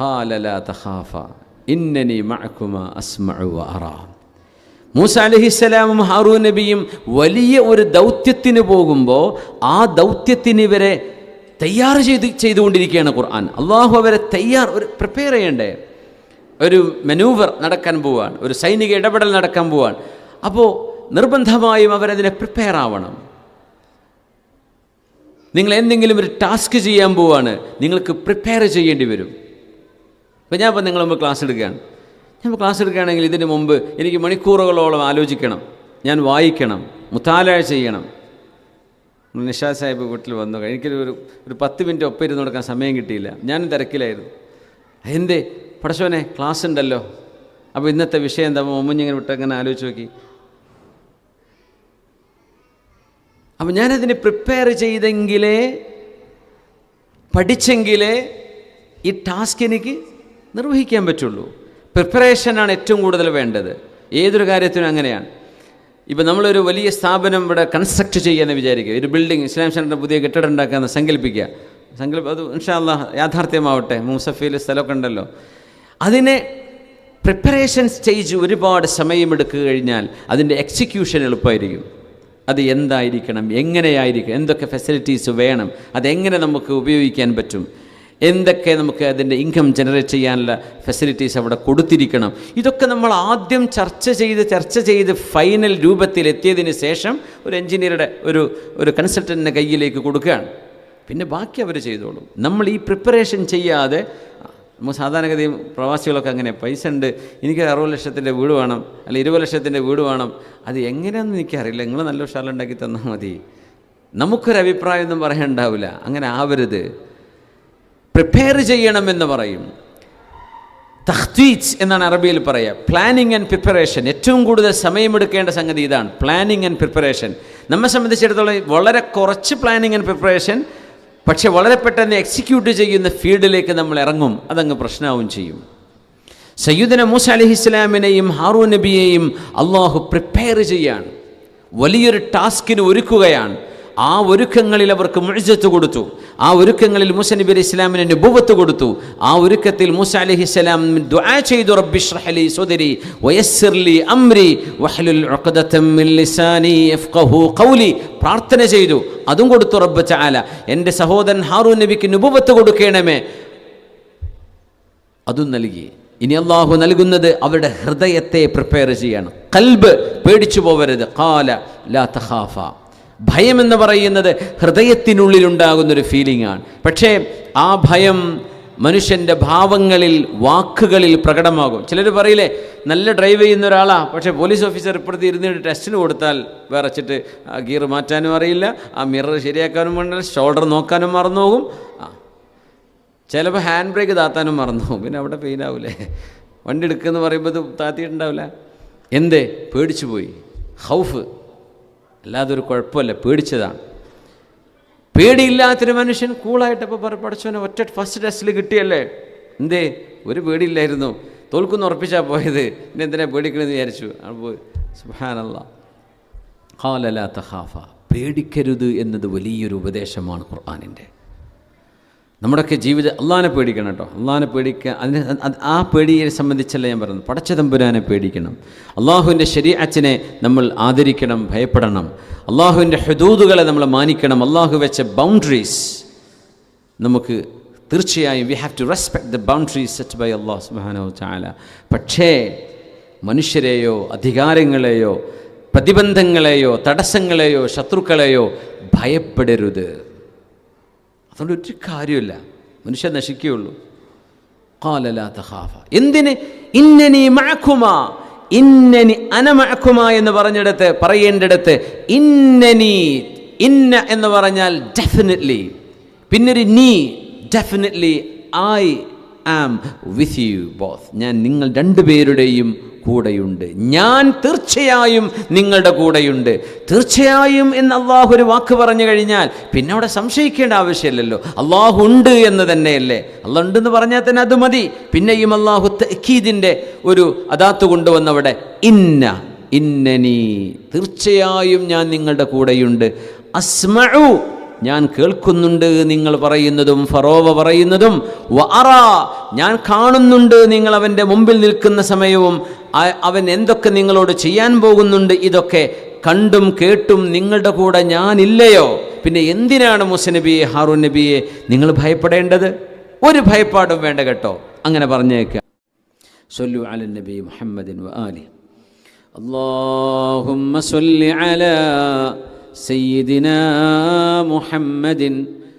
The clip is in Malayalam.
ഹാലല തഹാഫ മൂസ അലഹിസ്സലാമും ഹാറൂ നബിയും വലിയ ഒരു ദൗത്യത്തിന് പോകുമ്പോൾ ആ ദൗത്യത്തിന് ഇവരെ തയ്യാർ ചെയ്ത് ചെയ്തുകൊണ്ടിരിക്കുകയാണ് ഖുർആൻ. അള്ളാഹു അവരെ തയ്യാർ ഒരു പ്രിപ്പയർ ചെയ്യണ്ടേ? ഒരു മെനൂവർ നടക്കാൻ പോവാണ് ഒരു സൈനിക ഇടപെടൽ നടക്കാൻ പോവാണ്. അപ്പോൾ നിർബന്ധമായും അവരതിനെ പ്രിപ്പയർ ആവണം. നിങ്ങൾ എന്തെങ്കിലും ഒരു ടാസ്ക് ചെയ്യാൻ പോവാണ് നിങ്ങൾക്ക് പ്രിപ്പയർ ചെയ്യേണ്ടി വരും. ഇപ്പം ഞാൻ ഇപ്പം നിങ്ങൾ മുമ്പ് ക്ലാസ് എടുക്കുകയാണ്. ഞാൻ ഇപ്പോൾ ക്ലാസ് എടുക്കുകയാണെങ്കിൽ ഇതിന് മുമ്പ് എനിക്ക് മണിക്കൂറുകളോളം ആലോചിക്കണം. ഞാൻ വായിക്കണം. മുത്താലായ ചെയ്യണം. നിഷാ സാഹിബ് വീട്ടിൽ വന്നു. എനിക്കൊരു ഒരു ഒരു പത്ത് മിനിറ്റ് ഒപ്പം ഇരുന്ന് കൊടുക്കാൻ സമയം കിട്ടിയില്ല. ഞാനും തിരക്കിലായിരുന്നു. എന്തേ? പടശോനെ ക്ലാസ് ഉണ്ടല്ലോ. അപ്പോൾ ഇന്നത്തെ വിഷയം എന്താ? മുമ്പിങ്ങനെ വിട്ട് അങ്ങനെ ആലോചിച്ച് നോക്കി. അപ്പം ഞാനതിന് പ്രിപ്പയർ ചെയ്തെങ്കിലേ പഠിച്ചെങ്കിലേ ഈ ടാസ്ക് എനിക്ക് നിർവഹിക്കാൻ പറ്റുള്ളൂ. പ്രിപ്പറേഷനാണ് ഏറ്റവും കൂടുതൽ വേണ്ടത്. ഏതൊരു കാര്യത്തിനും അങ്ങനെയാണ്. ഇപ്പം നമ്മളൊരു വലിയ സ്ഥാപനം ഇവിടെ കൺസ്ട്രക്ട് ചെയ്യാന്ന് വിചാരിക്കുക. ഒരു ബിൽഡിംഗ് ഇസ്ലാം സെന്ററിന്റെ പുതിയ കെട്ടിടം ഉണ്ടാക്കാമെന്ന് സങ്കല്പിക്കുക. സങ്കല്പ അത് ഇൻഷാല്ല യാഥാർത്ഥ്യമാവട്ടെ. മൂസഫയിൽ സ്ഥലമൊക്കെ ഉണ്ടല്ലോ. അതിനെ പ്രിപ്പറേഷൻ സ്റ്റേജ് ഒരുപാട് സമയമെടുക്കുക കഴിഞ്ഞാൽ അതിന്റെ എക്സിക്യൂഷൻ എളുപ്പമായിരിക്കും. അത് എന്തായിരിക്കണം? എങ്ങനെയായിരിക്കും? എന്തൊക്കെ ഫെസിലിറ്റീസ് വേണം? അതെങ്ങനെ നമുക്ക് ഉപയോഗിക്കാൻ പറ്റും? എന്തൊക്കെ നമുക്ക് അതിന്റെ ഇൻകം ജനറേറ്റ് ചെയ്യാനുള്ള ഫെസിലിറ്റീസ് അവിടെ കൊടുത്തിരിക്കണം. ഇതൊക്കെ നമ്മൾ ആദ്യം ചർച്ച ചെയ്ത് ചർച്ച ചെയ്ത് ഫൈനൽ രൂപത്തിൽ എത്തിയതിന് ശേഷം ഒരു എഞ്ചിനീയറുടെ ഒരു ഒരു കൺസൾട്ടന്റിന്റെ കയ്യിലേക്ക് കൊടുക്കുകയാണ്. പിന്നെ ബാക്കി അവർ ചെയ്തോളും. നമ്മൾ ഈ പ്രിപ്പറേഷൻ ചെയ്യാതെ നമ്മൾ സാധാരണഗതിയും പ്രവാസികളൊക്കെ അങ്ങനെ പൈസ ഉണ്ട് എനിക്ക് അറുപത് ലക്ഷത്തിന്റെ വീട് വേണം അല്ല ഇരുപത് ലക്ഷത്തിന്റെ വീട് വേണം അത് എങ്ങനെയാണെന്ന് എനിക്കറിയില്ല. നിങ്ങൾ നല്ല ഉഷാറുണ്ടാക്കി തന്നാൽ മതി. നമുക്കൊരു അഭിപ്രായം ഒന്നും പറയാനുണ്ടാവില്ല. അങ്ങനെ ആവരുത്. പ്രിപ്പയർ ചെയ്യണമെന്ന് പറയും. തഹ്തീച്ച് എന്നാണ് അറബിയിൽ പറയുക പ്ലാനിങ് ആൻഡ് പ്രിപ്പറേഷൻ ഏറ്റവും കൂടുതൽ സമയമെടുക്കേണ്ട സംഗതി ഇതാണ്. പ്ലാനിങ് ആൻഡ് പ്രിപ്പറേഷൻ നമ്മെ സംബന്ധിച്ചിടത്തോളം വളരെ കുറച്ച് പ്ലാനിങ് ആൻഡ് പ്രിപ്പറേഷൻ പക്ഷേ വളരെ പെട്ടെന്ന് എക്സിക്യൂട്ട് ചെയ്യുന്ന ഫീൽഡിലേക്ക് നമ്മൾ ഇറങ്ങും. അതങ്ങ് പ്രശ്നമാവും ചെയ്യും. സയ്യുദന മൂസ അലഹിസ്ലാമിനെയും ഹാറൂ നബിയെയും അള്ളാഹു പ്രിപ്പയർ ചെയ്യാണ്. വലിയൊരു ടാസ്കിന് ഒരുക്കുകയാണ്. ആ ഒരുക്കങ്ങളിൽ അവർക്ക് മുഴുജത്ത് കൊടുത്തു. ആ ഒരുക്കങ്ങളിൽ മൂസ നബി അലൈഹി ഇസ്ലാമിന് നുബുവത്ത് കൊടുത്തു. ആ ഒരുക്കത്തിൽ മൂസ അലൈഹി ഇസ്ലാം ദുആ ചെയ്തു റബ്ബി അംരി ലിസാനി ഖൗലി. പ്രാർത്ഥന ചെയ്തു. അതും കൊടുത്തു റബ്ബ് ചാല എന്റെ സഹോദരൻ ഹാറൂൻ നബിക്ക് നുബുവത്ത് കൊടുക്കണമേ. അതും നൽകി. ഇനി അള്ളാഹു നൽകുന്നത് അവരുടെ ഹൃദയത്തെ പ്രിപ്പയർ ചെയ്യണം. കൽബ് പേടിച്ചു പോവരുത്. കാല ലാ തഖാഫ. ഭയം എന്ന് പറയുന്നത് ഹൃദയത്തിനുള്ളിലുണ്ടാകുന്നൊരു ഫീലിംഗ് ആണ് പക്ഷേ ആ ഭയം മനുഷ്യന്റെ ഭാവങ്ങളിൽ വാക്കുകളിൽ പ്രകടമാകും. ചിലർ പറയില്ലേ നല്ല ഡ്രൈവ് ചെയ്യുന്ന ഒരാളാ പക്ഷേ പോലീസ് ഓഫീസർ ഇപ്പുറത്ത് ഇരുന്നിട്ട് ടെസ്റ്റിന് കൊടുത്താൽ വിറച്ചിട്ട് ആ ഗിയർ മാറ്റാനും അറിയില്ല ആ മിറർ ശരിയാക്കാനും വേണ്ട ഷോൾഡർ നോക്കാനും മറന്നു പോകും. ചിലപ്പോൾ ഹാൻഡ് ബ്രേക്ക് താത്താനും മറന്നു പോകും. പിന്നെ അവിടെ പെയിൻ ആവില്ലേ വണ്ടി എടുക്കുമെന്ന് പറയുമ്പോൾ ഇത് താത്തിയിട്ടുണ്ടാവില്ല. എന്തേ? പേടിച്ചു പോയി ഹൗഫ്. അല്ലാതെ ഒരു കുഴപ്പമല്ല പേടിച്ചതാണ്. പേടിയില്ലാത്തൊരു മനുഷ്യൻ കൂളായിട്ടപ്പോൾ പറ പഠിച്ചവനെ ഒറ്റ ഫസ്റ്റ് ടെസ്റ്റിൽ കിട്ടിയല്ലേ? എന്തേ? ഒരു പേടിയില്ലായിരുന്നു. തോൽക്കുന്ന ഉറപ്പിച്ചാൽ പോയത്. പിന്നെ എന്തിനാ പേടിക്കണമെന്ന് വിചാരിച്ചു. അപ്പോൾ സുഹാനല്ല ഖാലല തഹാഫ പേടിക്കരുത് എന്നത് വലിയൊരു ഉപദേശമാണ് ഖുർആാനിന്റെ നമ്മുടെയൊക്കെ ജീവിതം അള്ളാഹാനെ പേടിക്കണം കേട്ടോ. അള്ളാഹാനെ പേടിക്കുക അതിന് അത് ആ പേടിയെ സംബന്ധിച്ചല്ല ഞാൻ പറയുന്നത്. പടച്ച തമ്പുരാനെ പേടിക്കണം. അള്ളാഹുവിന്റെ ശരീഅച്ചിനെ നമ്മൾ ആദരിക്കണം ഭയപ്പെടണം. അള്ളാഹുവിന്റെ ഹെദൂതുകളെ നമ്മൾ മാനിക്കണം. അള്ളാഹു വെച്ച ബൗണ്ടറീസ് നമുക്ക് തീർച്ചയായും we have to respect the boundaries set by അള്ളാഹു സുബാനോ പക്ഷേ മനുഷ്യരെയോ അധികാരങ്ങളെയോ പ്രതിബന്ധങ്ങളെയോ തടസ്സങ്ങളെയോ ശത്രുക്കളെയോ ഭയപ്പെടരുത്. അതുകൊണ്ട് ഒരു കാര്യമില്ല. മനുഷ്യൻ നശിക്കുകയുള്ളൂ. കാലല എന്തിന്? ഇന്നനി മഴക്കുമ ഇന്നനി അനമഴക്കുമ എന്ന് പറഞ്ഞിടത്ത് പറയേണ്ടിടത്ത് ഇന്നനി ഇന്ന എന്ന് പറഞ്ഞാൽ ഡെഫിനറ്റ്ലി പിന്നൊരു നീ definitely I am with you boss ഞാൻ നിങ്ങൾ രണ്ടുപേരുടെയും കൂടെയുണ്ട്. ഞാൻ തീർച്ചയായും നിങ്ങളുടെ കൂടെയുണ്ട്. തീർച്ചയായും എന്ന് അള്ളാഹു ഒരു വാക്ക് പറഞ്ഞു കഴിഞ്ഞാൽ പിന്നെ അവിടെ സംശയിക്കേണ്ട ആവശ്യമില്ലല്ലോ. അള്ളാഹു ഉണ്ട് എന്ന് തന്നെയല്ലേ. അള്ളാഹ് ഉണ്ടെന്ന് പറഞ്ഞാൽ തന്നെ അത് മതി. പിന്നെയും അള്ളാഹു തക്കീദിന്റെ ഒരു അതാത്ത് കൊണ്ടുവന്നവിടെ ഇന്ന ഇന്നനി തീർച്ചയായും ഞാൻ നിങ്ങളുടെ കൂടെയുണ്ട്. അസ്മഴു ഞാൻ കേൾക്കുന്നുണ്ട് നിങ്ങൾ പറയുന്നതും ഫറോവ പറയുന്നതും. വഅറ ഞാൻ കാണുന്നുണ്ട് നിങ്ങൾ അവന്റെ മുമ്പിൽ നിൽക്കുന്ന സമയവും അവൻ എന്തൊക്കെ നിങ്ങളോട് ചെയ്യാൻ പോകുന്നുണ്ട് ഇതൊക്കെ കണ്ടും കേട്ടും നിങ്ങളുടെ കൂടെ ഞാനില്ലയോ? പിന്നെ എന്തിനാണ് മുസ നബിയെ ഹാറൂൻ നബിയെ നിങ്ങൾ ഭയപ്പെടേണ്ടത്? ഒരു ഭയപ്പാടും വേണ്ട കേട്ടോ. അങ്ങനെ പറഞ്ഞേക്കാം. صلوا على النبي മുഹമ്മദിൻ ആലി. اللهم صل على سيدنا മുഹമ്മദിൻ